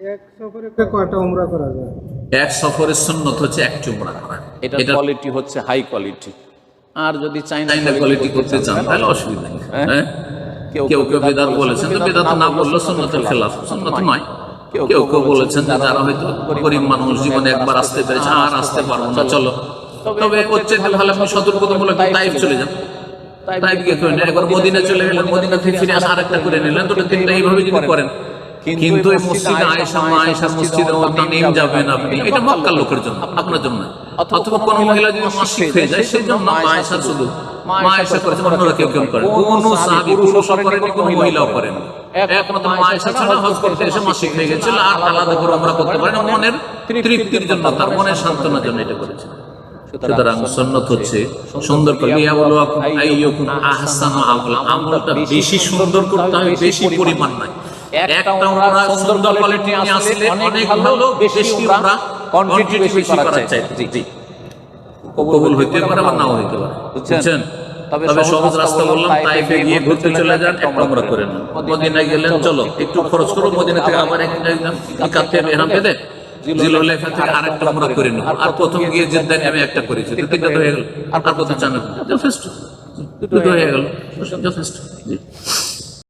এক সফরে কয়টা উমরা করা যায়? এক সফরের সুন্নত হচ্ছে এক চুমড়া করা। এটা কোয়ালিটি হচ্ছে হাই কোয়ালিটি আর যদি চাইনা কোয়ালিটি করতে চান তাহলে অসুবিধা নেই। হ্যাঁ? কেউ কেউ বেদাত বলেছেন বেদাত না বললে সুন্নতের খেলাফ। সুন্নত নয়। কেউ কেউ বলেছেন যে যারা হয়তো গরিব মানুষ জীবনে একবার আসতে পেরেছে আর আসতে পারব না চলো। তবে হচ্ছে ভালো আপনি সতর্কতামূলক তাইফ চলে যান। তাইফ গিয়ে করে। একবার মদিনা চলে গেলেন মদিনা থেকে ফিরে আসা আরেকটা করে নিলেন। দুটো তিনটা এইভাবে যদি করেন। কিন্তু এই মসজিদে আয়েশা মসজিদে তানিম যাবেন আপনি। এটা মক্কার লোকের জন্য আপনার জন্য অথবা কোন মহিলা যদি মাসিক হয়ে যায় সেই জন্য শুধু আয়েশা করেছেন অন্যরা কেউ কেউ করেন কোন সাহাবী পুরুষও করেনি কোন মহিলাও করেন। একমাত্র ছাড়া হজ করতে এসে মাসিক হয়ে গেছিল আর আলাদা করে আমরা করতে পারি না মনের তৃপ্তির জন্য তার মনের সান্ত্বনার জন্য এটা করেছে সুতরাং হচ্ছে সুন্দর করে ইয়া আহসানু আমলটা বেশি সুন্দর করতে হবে বেশি পরিমাণ নয় একটা আমরা সুন্দর কোয়ালিটি আসলে অনেক ভালো বেশি আমরা কোয়ান্টিটি বেশি করা চাই জি কবুল হইতে পারে বা নাও হইতে পারে। বুঝছেন? তবে সহজ রাস্তা বললাম তাইফে গিয়ে ঘুরতে চলে যান একটা করে নেন মদিনায় গেলেন চলো। একটু খরচ করো মদিনা থেকে আবার একদম থেকে এখান পেতে থেকে আরেকটা করে নেব আর প্রথম গিয়ে জেদ্দায় আমি একটা করেছি। তিনটা হয়ে গেল। আর প্রথম চান? যথেষ্ট দুটো হয়ে গেল। যথেষ্ট জি